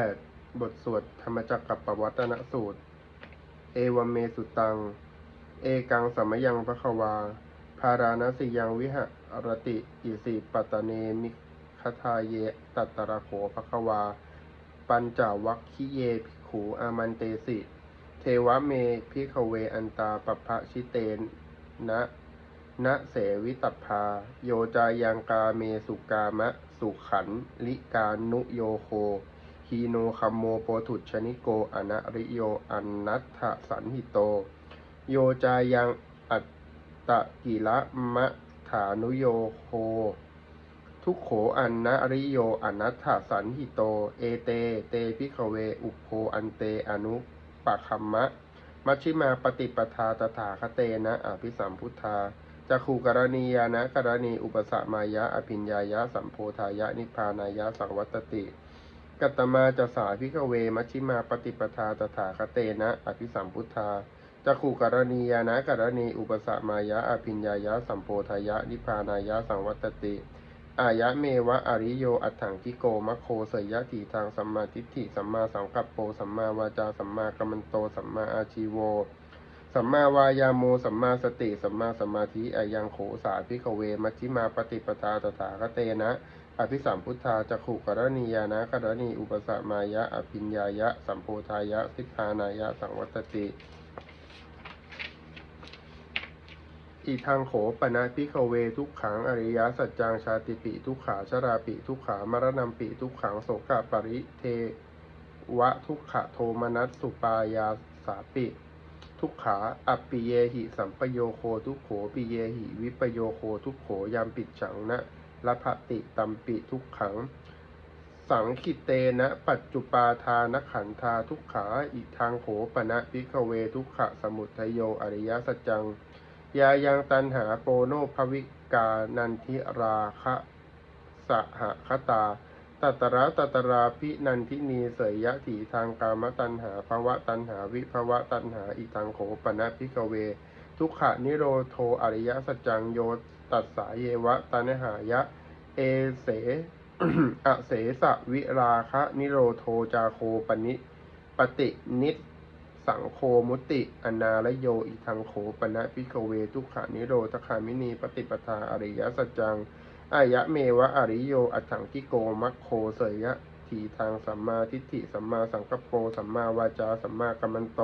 8 บทสวดธรรมจักรกับปวัตนสูตร เอวเมสุตัง เอกังสัมมยังพระควา ภาราณสิยังวิหรติอิสิปตตเนมิคทาเยตัตตระโขภะควา ปัญจวัคคิเยภิกขูอามันเตสิ เทวเมพิขเวอันตาปภะชิเตนนะนะเสวิตัพพา โยจายังกาเมสุกามะ สุขันลิกานุโยโค ฮีโนคัมโมโปถุชนิโกอนะริโยอันนัตถสันหิโต โยจายังอัตตะกิละมะฐานุโยโคทุกโขอันนะริโยอนัตถสันหิโต เอเต เตพิขเว อุโภอันเตอนุปะคัมมะ มัชชิมาปฏิปทาตถาคเตนะอภิสัมพุทธาจักขูกรณียานะกรณีอุปสมายะ อภิญญายะ สัมโพธายะ นิพพานายะ สังวัตติ กัตมาจะสาพิกเวมัชชิมาปฏิปทาตถาคเตนะ อภิสัมพุทธาจักขูกรณียานะกรณีอุปสมายะอภิญญายะสัมโพธายะนิพานายะสังวัตติ อายะเมวะอริโยอัตถังกิโกมะโคเสยยะถีทางสัมมาทิฏฐิสัมมาสังกัปโปสัมมาวาจาสัมมากัมมันโตสัมมาอาชีโวสัมมาวายาโมสัมมาสติสัมมาสมาธิอายังโขสาพิกเวมัชฌิมาปฏิปทาตถาคเตนะ อภิสัมพุทธาจักขุกรณียานะกรณีอุปสมายะ อภิญญายะ สัมโพธายะ สิกขานายะ สังวัตติ อีทางโขปนะพิขเวทุกขังอริยสัจจังชาติปิทุกขาชราปิทุกขามรณะปิทุกขังโสกะปริเทวะทุกขะโทมนัสสุปายาสาปิ ทุกขาอัปปิเยหิสัมปโยโคทุกโขปิเยหิวิปโยโคทุกโขยามปิดฉังนะ ละภติตัมปิทุกขัง สังคิเตนะ ปัจจุปาทานขันธาทุกขาอีทางโขปนะพิขเวทุกขะสมุทัยโยอริยสัจจัง ยายังตันหาโปโนภวิกานันทิราคะสหคตาตัตระตัตราพินันทินีเสยยะถีทางกามตันหาภวะตันหาวิภวะตันหาอีทางโขปนะพิกเว ทุกขะนิโรโทอริยสัจจังโย ตัสสาเยวะตันหายะ เอเสอเสสะวิราคะนิโรโทจาโคปนิปตินิสสังโคมุติ อนาลโยอิทังโขปนะพิกเวทุกขานิโรธคามินีปฏิปทาอริยสัจจังอายะเมวะอริโยอัตถังกิโกมัคโคเสยยะทีทางสัมมาทิฏฐิสัมมาสังกัปโปสัมมาวาจาสัมมากัมมันโต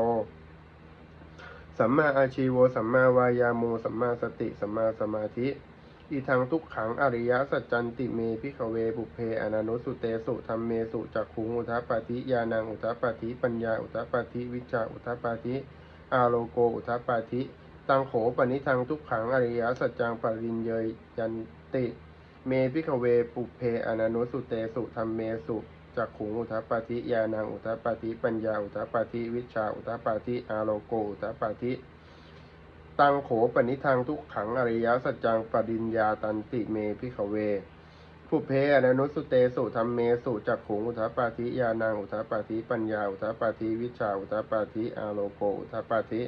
สัมมาอาชีโวสัมมาวายาโมสัมมาสติสัมมาสมาธิ อีทางทุกขังอริยสัจจันติเมพิขเวบุเพอนานุสุเตสุธรรมเมสุจักขุงอุทปาธิยานังอุทปาธิปัญญาอุทปาธิวิชาอุทปาธิอาโลโกอุทปาธิตังโขปนิทังทุกขังอริยสัจจังปริญเยยยันติ เมพิขเวปุเพอนานุสุเตสุธรรมเมสุ จักขุงอุทปาธิยานังอุทปาธิปัญญาอุทปาธิวิชาอุทปาธิอาโลโกอุทปาธิตังโขปนิทังทุกขังอริยสัจจังปริญญาตันติเมพิขเวผู้เพอนนุสุเตสุธรรมเมสุจักขุงอุทปาธิยานังอุทปาธิปัญญาอุทปาธิวิชาอุทปาธิอาโลโกอุทปาธิ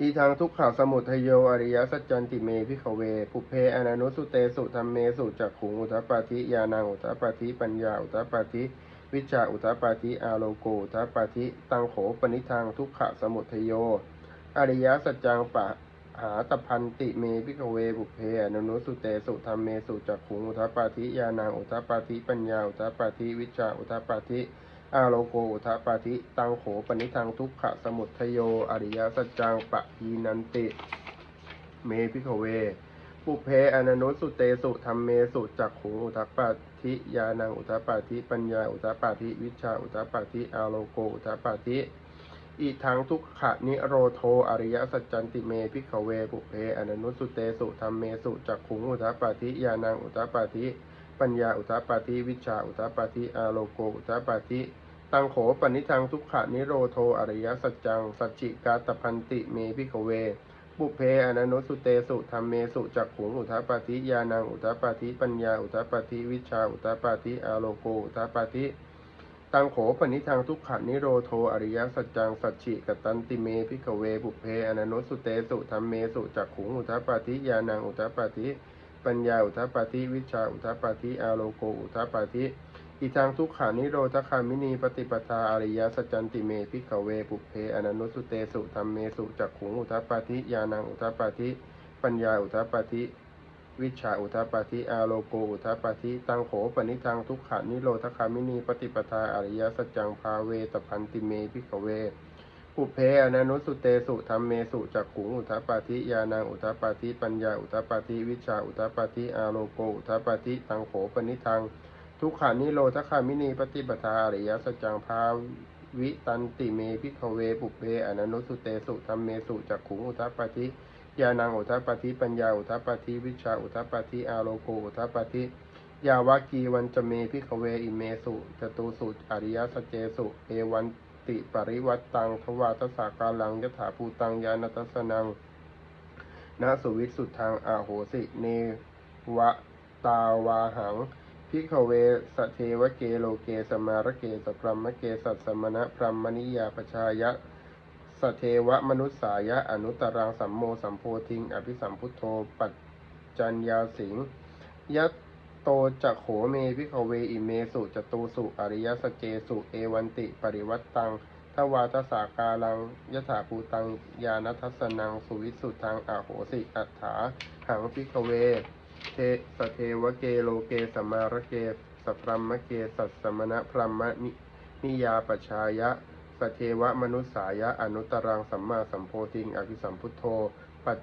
อีทางทุกขาสมุทโยอริยสัจจันติเมพิขเว ปุเพอนันุสุเตสุธรรมเมสุจักขุงอุทปาธิยานังอุทปาธิปัญญาอุทปาธิวิชาอุทปาธิอาโลโกอุทปาธิตังโขปนิทังทุกขสมุทโย อริยสัจจังปะหาตพันติเมพิกเวบุเพอนุนุสุเตสุธรรมเมสุจักขุงอุทปาธิยานังอุทปาธิปัญญาอุทปาธิวิชาอุทปาธิ อาโลโกอุทปาธิตังโขปนิทังทุกขสมุทโย อริยสัจจังปะฮีนันติ เมพิกเว ปุเพอนันุสุเตสุธรรมเมสุจักขุงอุทปาธิยานังอุทปาธิปัญญาอุทปาธิวิชาอุทปาธิอาโลโกอุทปาธิอีทางทุกขะนิโรโทอริยสัจจันติเมพิขเวปุเพอนันุสุเตสุธรรมเมสุจักขุงอุทปาธิยานังอุทปาธิ ปัญญาอุทาปาธิวิชาอุทาปาธิอาโลโกอุทาปาธิตังโขปนิทังทุกขะนิโรโทอริยสัจจังสัจจิกาตพันติเมพิขเวปุเพอนันุสุเตสุธรรมเมสุจักขุงอุทาปาธิยานังอุทาปาธิปัญญาอุทาปาธิวิชาอุทาปาธิอาโลโกอุทาปาธิตังโขปนิทังทุกขานิโรโทอริยสัจจังสัจฉิกตันติเมพิกเว บุเพอนันุสุเตสุธรรมเมสุจักขุงอุทาปาธิยานังอุทาปาธิ ปัญญาอุทปาธิวิชาอุทปาธิอาโลโกอุทปาธิอิทังทุกขานิโรธคามินีปฏิปทาอริยสัจจันติเมพิกเวปุเพอนันนุสุเตสุธรรมเมสุจักขุงอุทปปาธิญาณังอุทปปาธิปัญญาอุทปปาธิวิชาอุทปปาธิอาโลโกอุทปปาธิตังโขปนิทังทุกขานิโรธคามินีปฏิปทาอริยสัจจังภาเวตพันติเมพิกเว ปุเพอนันนุสุเตสุธรรมเมสุจักขุงอุทปปาธิญาณังอุทปปาธิปัญญาอุทปปาธิวิชาอุทปปาธิอาโลโกอุทปปาธิตังโขปนิทัง ทุกขานิโรธคามินีปฏิปทาอริยสัจจังภาวิตันติเมพิขเวปุเพอนันนุสุเตสุธรรมเมสุจักขุงอุทปปาธิญาณังอุทปปาธิปัญญาอุทปปาธิวิชาอุทปปาธิอาโลโกอุทปปาธิยาวากีวันจเมพิขเวอิเมสุจตุสุอริยสเจสุเอวัน ติปริวัตตังทวาทสากาลังยถาภูตังยานัสสนังนาสุวิสุทธังอาโหสิเนวะตาวาหังพิกเวสเทวเกโลเกสมารเกสพรมเกสัตสมณะพรมนิยาปชายะสเทวมนุษสายะอนุตรังสัมโมสัมโพธิง อภิสัมพุทโธปัจจัญญาสิงยะ โตจักโขเมพิกเวอิเมสุจตูสุอริยสเจสุเอวันติ ปริวัตตังทวาทสากาลังยถาภูตังยานัทสนังสุวิสุทังอโหสิอัฏฐาหังพิกเวเทสเทวเกโลเกสมารเกสพรมเกสัสสมณะพรหมนินิยาปชายะสเทวมนุสายะอนุตรังสัมมาสัมโพธิงอภิสัมพุทโธ ปัจ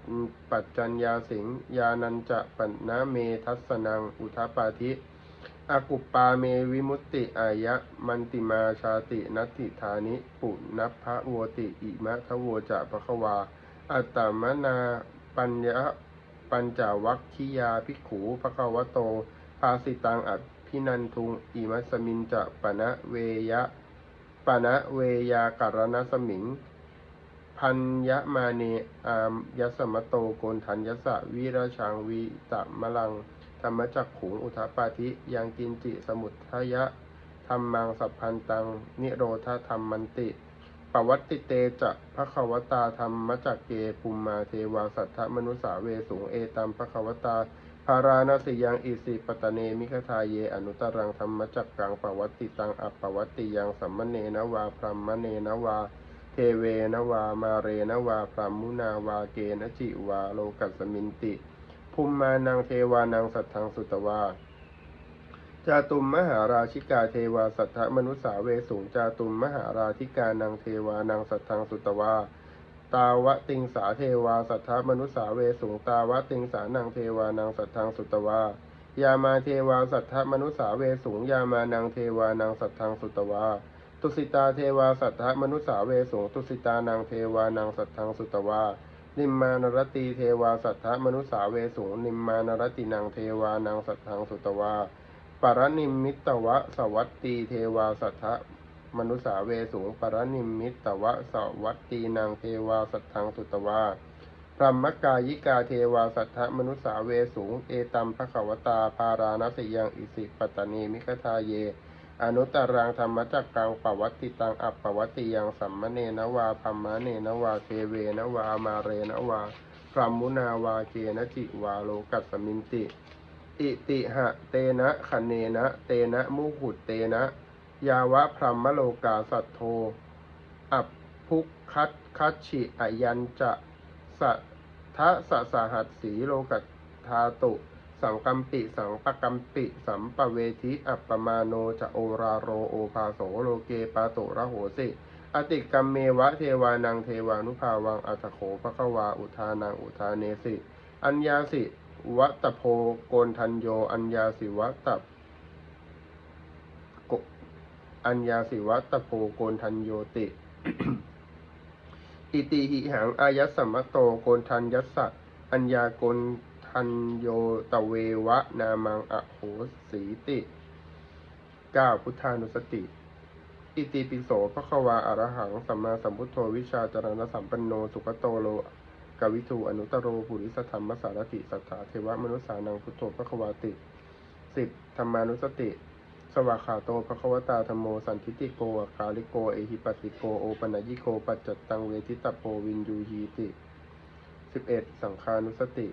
ปัจจัญญาสิงยานันจะปันนาเมทัสนังอุทปาธิอากุปปาเมวิมุตติอายะ มันติมาชาตินัตติธานิ ปุนัพพะโวติอิมะทะโวจะภควา อัตตมนาปัญญาปัญจวัคคียาภิกขูภควโต ภาสิตังอภินันทุงอิมัสสมินจะปะนะเวยะปะนะเวยาการณสมิง พันยะมาเนอามยัสมโตโกนทันยสะวิราชังวิตะมะลัง ธรรมจักขุงอุทปาธิยังกินจิสมุททยะธรรมังสัพพันตัง นิโรธธรรมมันติปวัตติเตจะพระควตาธรรมจักเกปุมมาเทวาสัทธมนุสาเวสุงเอตัมพระควตาภาราณสิยังอิสิปตเนมิคทาเย อนุตรังธรรมจักกังปวัตติตังอัปปวัตติยังสัมมเนนวาพรหมเนนวา เทเวนวามาเรนวาพรหมุนาวาเกนจิวาโลกัสมินติ ภูมิมานังเทวานังสัตทังสุตวาจาตุมมหาราชิกาเทวาสัทธมนุษสาเวสุงจาตุมมหาราธิกานังเทวานังสัทธังสุตวา ตาวะติงสาเทวาสัทธมนุษสาเวสุงตาวะติงสานังเทวานังสัทธังสุตวายามาเทวาสัทธมนุษสาเวสุงยามานังเทวานังสัทธังสุตวา ตุสิตาเทวาสัทธมนุสาเวสุงตุสิตานังเทวานังสัทธังสุตวา นิมมานรตีเทวาสัทธมนุสาเวสุงนิมมานรตินังเทวานังสัทธังสุตวาปรนิมมิตวะสวัตตีเทวาสัทธมนุสาเวสุงปรนิมมิตวะสวัตตีนางเทวาสัทธังสุตวาพรหมกายิกาเทวาสัทธมนุสาเวสุงเอตัมภะขวตาภาราณสยังอิสิปตตนีมิคทาเย อนุตรังธรรมจักกังปวัตติตังอัปปวัตติยังสัมมเนนวาพัมมะเนนวาเทเวนวามาเรนวาพรหมุนาวาเกนจิวาโลกัสมินติ อิติหะเตนะคเนนะเตนะมุหุตเตนะ ยาวะพรหมโลกาสัทโท อัปพุกคัตคัตฉิอยันจะสัทธะสะสหัสสีโลกัตธาตุ สังกัมปิสังปกัมปิ สัมปเวทิอัปปมาโนจะโอราโรโอภาโสโลเกปาโตระโหสิอติกัมเมวะเทวานังเทวานุภาวังอัตโขภควาอุทานังอุทาเนสิ อัญญาสิวัตโพโกนทันโย อัญญาสิวัตโกอัญญาสิวัตโพโกนทันโยติอิติหิหังอายัสสมะโตโกนทันยัสสะอัญญาโกน ทันโยตเววะนามังอโหสีติเก้าพุทธานุสติ อิติปิโสภควาอรหังสัมมาสัมพุทโธวิชาจารณสัมปันโนสุขโตโลกวิทูอนุตโรปุริสธรรมสารถิสัทธาเทวมนุษสานังพุทโธภควาติสิบธรรมานุสติ สวากขาโตภควตาธรรมโมสันทิติโกอัคาลิโก เอหิปัสสิโกโอปัญญิโกปัจจตังเวทิตาโพวินยูหีติสิบเอ็ดสังคานุสติ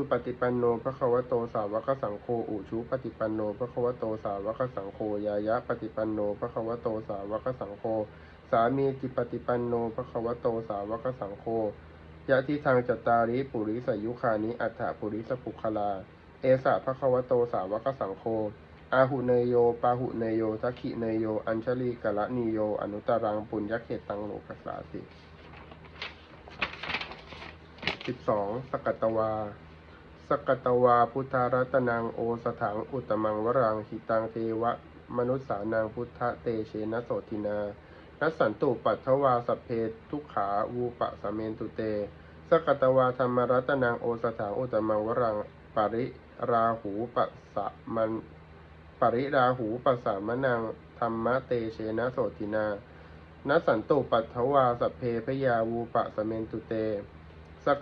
สุปฏิปันโนพระควโตสาวกสังโฆอุชุปฏิปันโนพระควโตสาวกสังโฆยายะปฏิปันโนพระควโตสาวกสังโฆสามีจิปฏิปันโนพระควโตสาวกสังโฆยะทิทางจตาริปุริสยุคานิอัฏฐปุริสปุคลา เอสะพระควโตสาวกสังโฆอาหุเนโยปาหุเนโยทักขิเนโย อัญชลีกะละนิโย อนุตตรังปุญญเขตังโลกัสสาติสิบสองสกัตตวา สกตวาพุทธารัตนังโอสถังอุตมังวรังหิตังเทวะ มนุษสานังพุทธเตเชนะโสตินานัสสันตุปัทวาสเพทุกขาวูปะสเมนตุเต สกตวาธรรมรัตนังโอสถังอุตมังวรังปริราหูปัสะมันปริราหูปัสสะมะนังธรรมะเตเชนะโสตินานัสสันตุปัทวาสเพพยาวูปะสเมนตุเต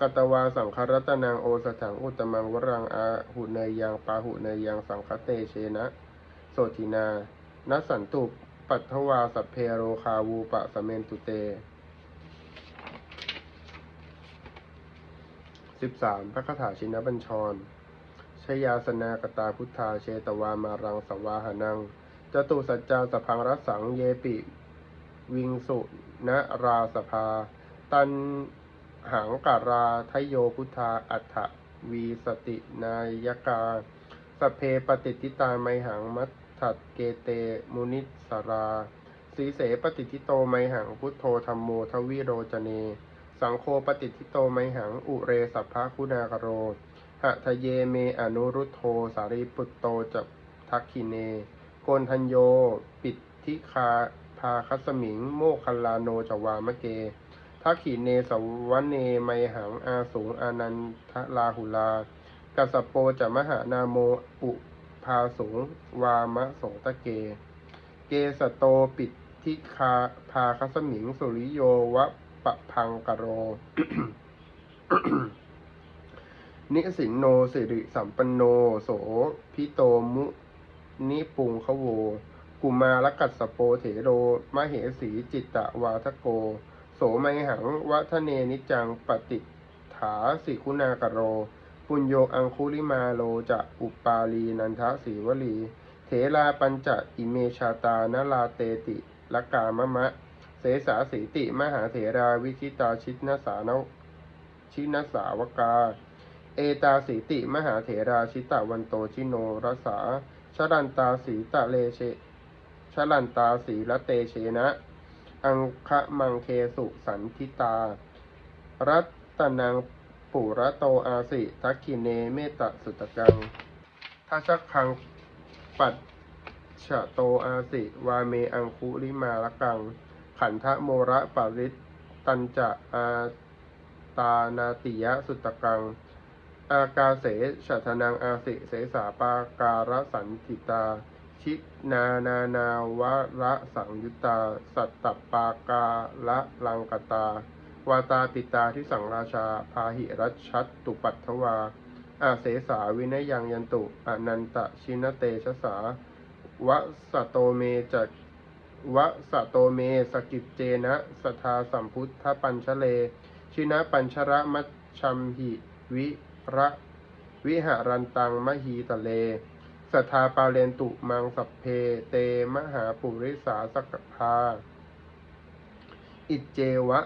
กัตวาสังครัตนังโอสถังอุตมังวรังอาหุเนยยังปาหุเนยยังสังคเตเชนะ โสตินานัสันตุปัทวาสัพเพโรคาวูปะสเมนตุเตสิบสามพระคาถาชินบัญชร ชยาสนากตาพุทธาเชตวามารังสวาหานังจตุสัจจาสพังรัสสังเยปิ วิงสุนราสภา ตัน หังการาทโยพุทธาอัฏฐวีสตินายกาสเพปฏิทิตาไมหังมัทถัดเกเตมุนิสราสีเสปฏิทิโตไมหังพุทโธธรรมโมทวิโรจเน สังโฆปฏิทิโตไมหังอุเรสัพพะคุณากโรหะทะเยเมอนุรุโธสารีปุตโตจะทักขิเน โกนทัญโย ปิดทิคาพาคัสมิง โมคคัลลาโนจวามะเก ทักขิเนสวเนไมหังอาสูงอานันทลาหุลากัสปโปจะมหานาโมอุพาสูงวามะโสตะเก เกสโตปิดทิคาพาคัสมิงสุริโยวะปะพังกโร นิสินโนสิริสัมปันโนโสพิโตมุนิปุงขโว กุมารกัสสโปเถโรมเหสีจิตตวาทโก โสไมหังวัฒเนนิจังปฏิฐาสิคุณากโร ปุญโยอังคุลิมาโลจะอุปาลีนันทสีวลี เถลาปัญจะอิเมชาตานลาเตติลกามะมะ เสสาสีติมหาเถราวิชิตาชิตนสานชินสาวกา เอตาสีติมหาเถราชิตาวันโตชิโนรสาชรันตาสีตะเลเชชรันตาสีละเตเชนะ อังคะมังเคสุสันทิตา รัตนังปุระโตอาสิทักขิเนเมตตะสุตกังทัชคังปัจฉะโตอาสิ วาเมอังคุลิมาละกัง ขันทะโมระปาริตตันจะอาตานาติยะสุตกัง อากาเสฉัทนังอาสิ เสสาปาการสันติตา ชินานานาวะระสังยุตตา สัตตปาการะลังกตา วาตาปิตาที่สังราชา พาหิรัชชัตตุปัตถวา อาเสสาวินยังยันตุ อนันตชินเตชะสาวะสะโตเมจักวะสะโตเมสกิจเจนะสทาสัมพุทธปัญชเล ชินะปัญชระมัชชัมหิ วิระวิหารันตังมหีตะเล สัทธาปาเลนตุมังสัพเพ เตมหาปุริสาสกพาอิจเจวะ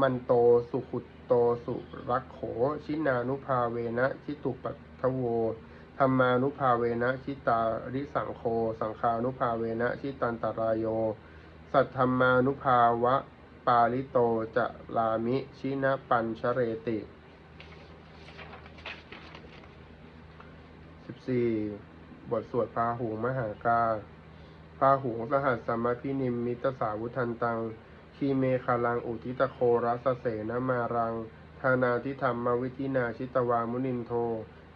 มันโตสุขุตโตสุรักโข ชินานุภาเวนะชิตุปัททโวธรรมานุภาเวนะชิตาริสังโค สังคานุภาเวนะชิตันตรายโย สัทธรรมานุภาวะ ปาลิโตจะลามิชินะปัญชเรติ 14 บทสวดพาหูมหากาพาหูสหัสสมพินิมมิตสาวุทันตัง คีเมคาลังอุทิตโครัสเสนมารัง ธานาทิธรรมวิธินาชิตวามุนินโท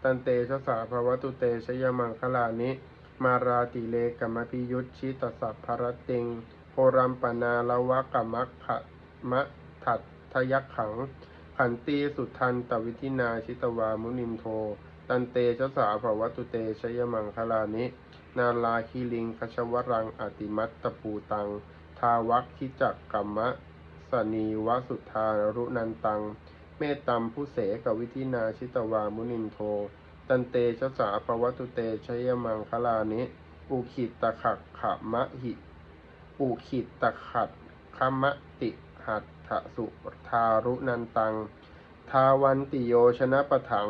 ตันเตชะสาภวตุเตชยมังคลานิ มาราติเลกมพิยุตชิตสัพพรติงโพรัมปนาละวะกมมัคขะมะถัดทยักขังขันตีสุทันตวิธินาชิตวามุนินโท ตันเตชะสาภวัตุเตชยมังคลานิ นาลาคีลิงคชวรังอติมัตตปูตัง ทาวัคคิจักกัมมะสนีวสุธารุนันตัง เมตตัมผู้เสกวิธินาชิตวามุนินโท ตันเตชะสาภวัตุเตชยมังคลานิอุขิตตะขักขมะหิอุขิตตะขัดขมะติหัตถสุทารุนันตัง ทาวันติโยชนะปะถัง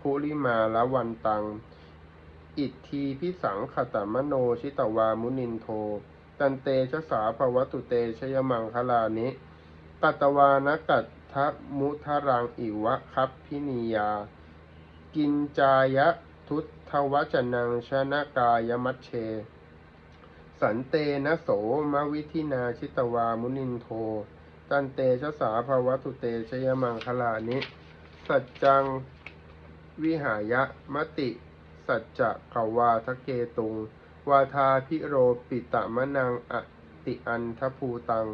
คุลิมาละวันตัง อิทธีพิสังขตมโนชิตวามุนินโท ตันเตชะสาภวตุเตชยมังคลานิกัตตวานกัตทะมุทรังอิวะคัพพินียา กินจายะทุตทวจนังชนะกายมัชเช สันเตนะโสมวิธินาชิตวามุนินโท ตันเตชะสาภวตุเตชยมังคลานิ สัจจัง วิหายะมติ สัจจะขวาทะเกตุง วาทาพิโรปิตะมะนังอติอันทภูตัง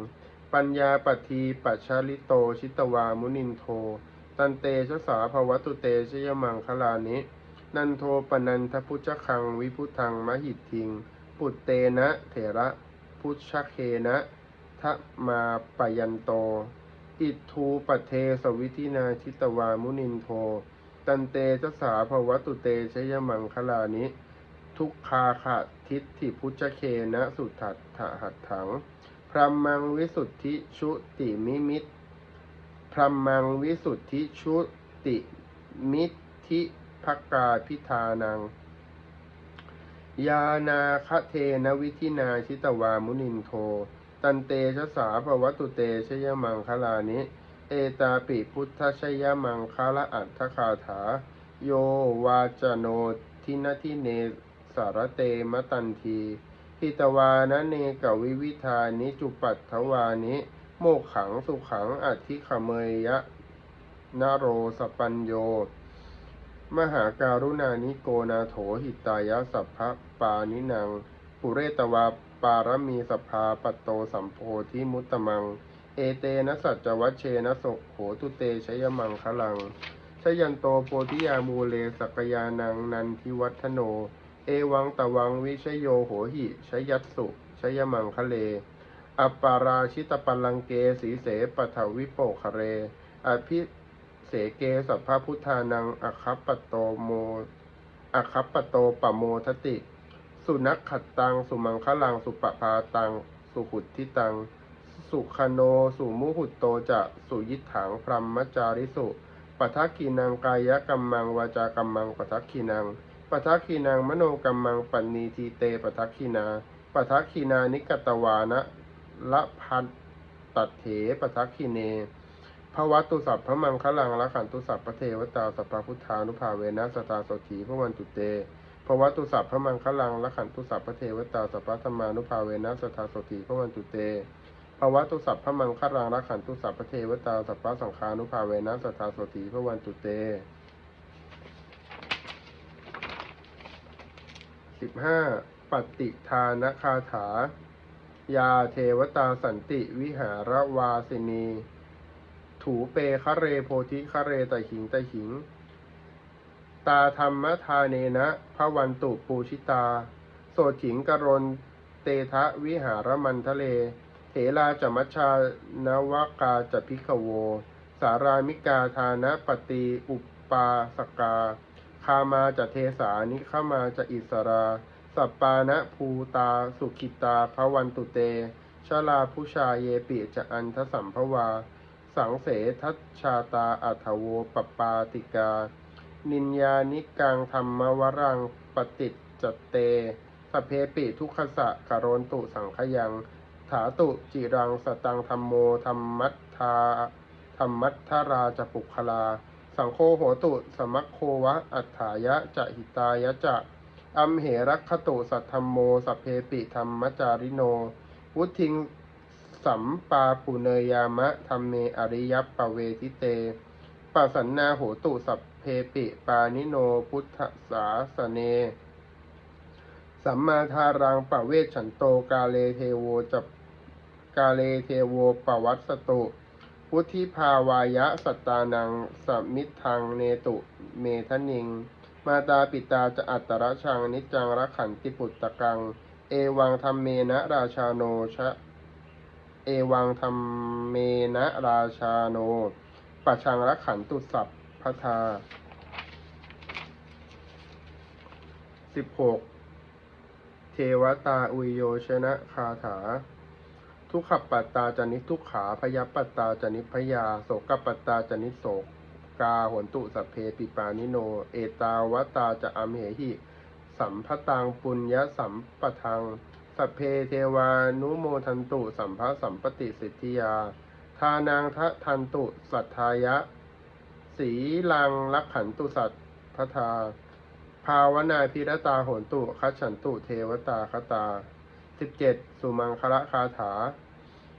ปัญญาปทีปัชาลิโตชิตวามุนินโท ตันเตชะสาภวตุเตชยมังคลานิ นันโทปนันทพุชคังวิพุทังมหิตทิง ปุตเตนะเถระพุชเคนะทะมาปยันโต อิทูปเทสวิธินาชิตวามุนินโท ตันเตชะสาภวตุเตชยมังคลานิ ทุกคาขะทิฏฐิพุชเคนะสุทัตถหัตถัง พรหมังวิสุทธิชุติมิมิตพรหมังวิสุทธิชุติมิทิภกาพิธานัง ยานาคเทนวิธินาชิตวามุนินโท ตันเตชะสาภวตุเตชยมังคลานิ เอตาปิพุทธชยมังคละอัตถคาถา โยวาจโนทินทิเนสารเตมตันทีหิตวานเนกวิวิธานิจุปัตถวานิ โมกขังสุขังอธิขเมยยะนโรสปัญโย มหาการุณานิโกนาโถหิตายะสัพพะปานินัง ปุเรตวาปารมีสภาปตโตสัมโพธิมุตตมัง เอเตนะสัจจวัชเชนะโสโหตุเตชยมังคลังชยันโตโพธิยามูเลสักยานังนันทิวัฒโน เอวังตะวังวิชโยโหหิชยัตสุชยมังคะเล อัปปาราชิตปัลลังเกสีเสปัทวิโปคะเร อภิเสเกสัพพพุทธานังอคัปปโตโมอคัปปโตปโมทติ สุนักขัดตัง สุมังคลัง สุปภาตัง สุขุทธิตัง สุขโนสุมุหุตโตจะสุยิถังพรหมจาริสุปัทักขีนังกายกัมมังวาจากัมมังปัทักขีนังปัทักขีนังมโนกัมมังปันนีทีเตปัทักขีนาปัทักขีนานิกตวานะละพันตัดเถปัทักขีเนภวัตุสัพพะมังคลังละขันตุสัพพะเทวตาสัพพะพุทธานุภาเวนะสตาโสถีพระวันตุเตภวัตุสัพพะมังคลังละขันตุสัพพะเทวตาสัพพะธรรมานุภาเวนะสตาโสถีพระวันตุเต วะตุสัพพะมังคารังรักขันตุสัพพเทวตาสัพพะสังฆานุภาเวนะสัทธาสติพระวันตุเตสิบห้าปฏิทานคาถา ยาเทวตาสันติวิหารวาสินี ถูเปคะเรโพธิคะเรตะหิงตะหิง ตาธรรมทาเนนะพระวันตุปูชิตา โสถิงกรณเตทะวิหารมันทะเล เถราจมัชชานวกาจะพิกโว สารามิกาทานปฏิอุปปาสกา คามาจะเทสานิขามาจะอิสราสัปปานะภูตาสุขิตาพระวันตุเต ชลาผู้ชาเยปิจะอันทสัมภวา สังเสทัชชาตาอัทโวปปาติกา นินยานิกังธรรมวรังปฏิจจเตสเพปิทุกขสะกรนตุสังขยัง ถาตุจิรังสตังธรรมโมธรรมัทธาธรรมัทธาราจะปุคลา สังโฆโหตุ สมัคโควะ อัฏฐายะจะหิตายะจะอัมเหรักขตุสัทธรรมโมสัพเพปิธรรมจาริโน วุทิงสัมปาปุเนยามะธรรมเมอริยปเวทิเตปัสสันนาโหตุสัพเพปิปานิโนพุทธสาสเน สัมมาทารังปะเวชฉันโตกาเลเทโวจับกาเลเทโวปวัตสตุพุทธิภาวายะสัตตานังสมิทธังเนตุเมทนิง มาตาปิตาจะอัตตรชังนิจังรักขันติปุตตะกัง เอวังธรรมเมนะราชาโนชะ เอวังธรรมเมนะราชาโนปัจชังรักขันตุสัพพทาสิบหก เทวตาอุยโยชนะคาถา ทุกขปัตตาจนิทุกขาพยปัตตาจนิพยาโสกปัตตาจนิโสกกาหนตุสัพเพปิปานิโน เอตาวตาจะอมเหหิสัมพตังปุญญสัมปทังสัพเพเทวานุโมทันตุสัมภสัมปติสิทธิยา ทานางทะทันตุสัทธายะ สีลังลักขันตุสัตพทา ภาวนาพิรตาโหนตุคัจฉันตุเทวตาคตาสิบเจ็ดสุมังคละคาถา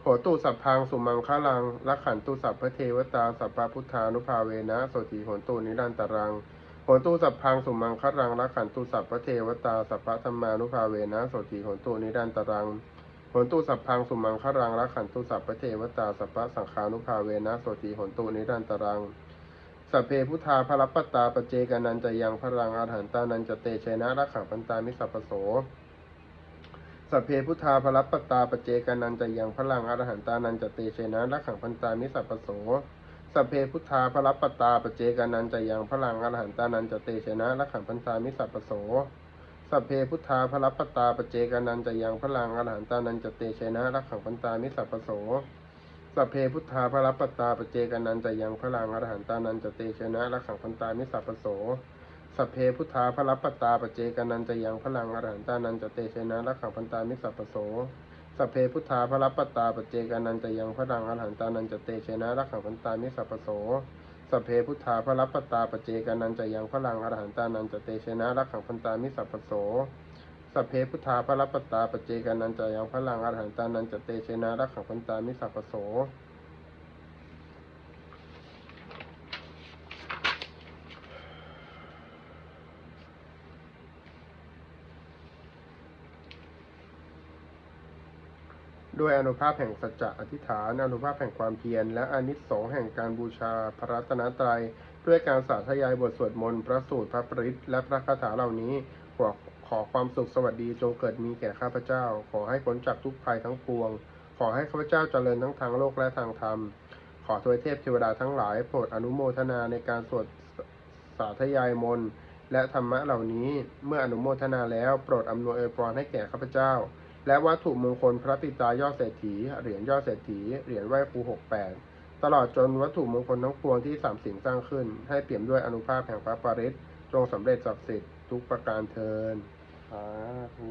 โหตุสัพพังสุมังคลังลักขันตุสัพพเทวตาสัพพพุทธานุภาเวนะโสติโหนตุนิรันตรังโหตุสัพพังสุมังคลังลักขันตุสัพพเทวตาสัพพธรรมานุภาเวนะโสติโหนตุนิรันตรังโหตุสัพพังสุมังคลังลักขันตุสัพพเทวตาสัพพสังฆานุภาเวนะโสติโหนตุนิรันตรัง สัพเพพุทธาพระปตาปเจกานันจะยังพลังอาหันตานันจะเตเชนะรักขังพันตามิสัพโสสัพเพพุทธาพระปตาปเจกานันจะยังพลังอรหันตานันจะเตเชนะรักขังพันตามิสัพโสสัพเพพุทธาพระปตาปเจกานันจะยังพลังอรหันตานันจะเตเชนะรักขังพันตามิสัพโสสัพเพพุทธาพระปตาปเจกานันจะยังพลังอรหันตานันจะเตเชนะรักขังพันตามิสัพพโส สัพเพพุทธาพระปัตตาปเจกนันจะยังพระลังอรหันตานันจะเตชนะรักขังพันตามิสัพพโสสัพเพพุทธาพระปัตตาปเจกนันจะยังพระลังอรหันตานันจะเตชนะรักขังพันตามิสัพพโสสัพเพพุทธาพระปัตตาปเจกนันจะยังพระลังอรหันตานันจะเตชนะรักขังพันตามิสัพพโสสัพเพพุทธาพระปัตตาปเจกนันจะยังพระลังอรหันตานันจะเตชนะรักขังพันตามิสัพพโส สัพเพพุทธาพระปัตตาปเจกานันจะยังพลังอรหันตานันจเตชนะรักขังพันตามิสัพโสด้วยอนุภาพแห่งสัจจะอธิษฐานอนุภาพแห่งความเพียรและอนิสงส์แห่งการบูชาพระรัตนตรัยด้วยการสาธยายบทสวดมนต์พระสูตรพระปริตและพระคาถาเหล่านี้ขอ ขอความสุขสวัสดีจงเกิดมีแก่ข้าพเจ้า ขอให้พ้นจากทุกภัยทั้งปวง ขอให้ข้าพเจ้าเจริญทั้งทางโลกและทางธรรม ขอทวยเทพเทวดาทั้งหลายโปรดอนุโมทนาในการสวดสาธยายมนต์และธรรมะเหล่านี้เมื่ออนุโมทนาแล้วโปรดอำนวยอวยพรให้แก่ข้าพเจ้า และวัตถุมงคลพระปิตายอดเศรษฐีเหรียญยอดเศรษฐีเหรียญไหว้ครูหกแปดตลอดจนวัตถุมงคลทั้งปวงที่สามสิ่งสร้างขึ้น ให้เปี่ยมด้วยอนุภาพแห่งพระปริตจงสำเร็จศักดิ์สิทธิ์ทุกประการเทิน สาธุ